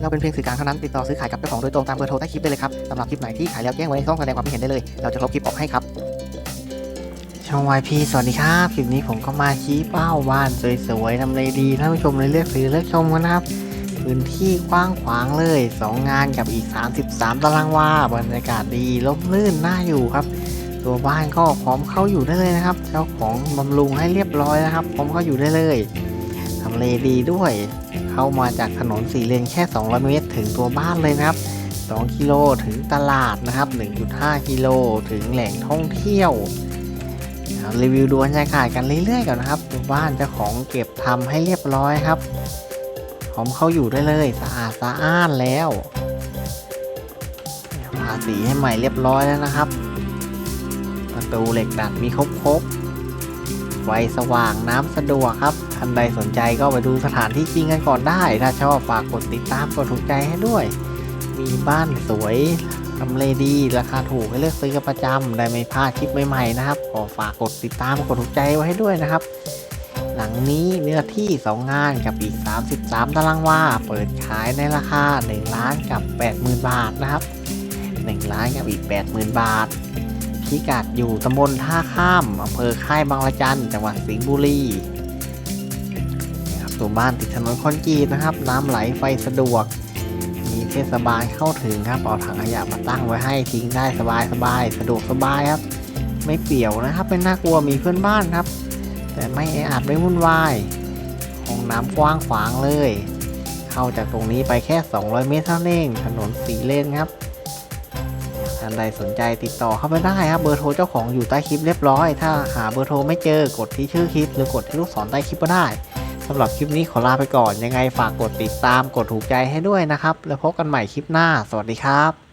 เราเป็นเพียงสื่อกลางเท่านั้นติดต่อซื้อขายกับเจ้าของโดยตรงตามเบอร์โทรใต้คลิปได้เลยครับสำหรับคลิปไหนที่ขายแล้วแจ้งไว้ในช่องแสดงความคิดเห็นได้เลย เราจะลบคลิปออกให้ครับช่อง YP สวัสดีครับคลิปนี้ผมก็มาชี้เป้าบ้านสวยๆทำเลดีท่านผู้ชมเลยเลือกซื้อเลือกชมกันนะครับพื้นที่กว้างขวางเลย 2 งานกับอีก 33 ตารางวาบรรยากาศดีร่มรื่นน่าอยู่ครับ ตัวบ้านก็พร้อมเข้าอยู่ได้เลยนะครับ เจ้าของบำรุงให้เรียบร้อยนะครับพร้อมเข้าอยู่ได้เลย ทำเลดีด้วย เข้ามาจากถนนสี่เลนแค่ 200 เมตร ถึงตัวบ้านเลยนะครับ 2 กิโลถึงตลาดนะครับ 1.5 กิโลถึงแหล่งท่องเที่ยวรีวิวดูบรรยากาศกันเรื่อยๆก่อนนะครับตัวบ้านเจ้าของเก็บทำให้เรียบร้อยครับพร้อมเข้าอยู่ได้เลยสะอาดสะอ้านแล้วทาสีให้ใหม่เรียบร้อยแล้วนะครับ ประตูเหล็กดัดมีครบครบๆ ไฟสว่างน้ำสะดวกครับท่านใดสนใจก็ไปดูสถานที่จริงกันก่อนได้ ถ้าชอบฝากกดติดตามกดถูกใจให้ด้วย มีบ้านสวยทำเลดี ราคาถูกให้เลือกซื้อกันประจำได้ไม่พลาดคลิปใหม่ๆนะครับ ขอฝากกดติดตามกดถูกใจไว้ให้ด้วยนะครับ หลังนี้เนื้อที่ 2 งานกับอีก 33 ตารางวา เปิดขายในราคา 1 ล้านกับ 80,000 บาทนะครับ 1 ล้านกับอีก 80,000 บาท พิกัดอยู่ตำบลท่าข้ามอำเภอค่ายบางระจันจังหวัดสิงห์บุรีนะครับตัวบ้านติดถนนคอนกรีตนะครับ น้ำไหลไฟสะดวก มีเทศบาลเข้าถึงครับเอาถังขยะมาตั้งไว้ให้ทิ้งได้สบายสบายสะดวกสบายครับ ไม่เปี่ยวนะครับไม่น่ากลัวมีเพื่อนบ้านครับ แต่ไม่แออัดไม่วุ่นวายห้องน้ำกว้างขวางเลย เข้าจากตรงนี้ไปแค่ 200 เมตรเท่านั้นเองถนนสีเลนครับ ท่านใดสนใจติดต่อเข้าไปได้ครับเบอร์โทรเจ้าของอยู่ใต้คลิปเรียบร้อย ถ้าหาเบอร์โทรไม่เจอกดที่ชื่อคลิป หรือกดที่ลูกศรใต้คลิปก็ได้สำหรับคลิปนี้ขอลาไปก่อนยังไงฝากกดติดตามกดถูกใจให้ด้วยนะครับ แล้วพบกันใหม่คลิปหน้า สวัสดีครับ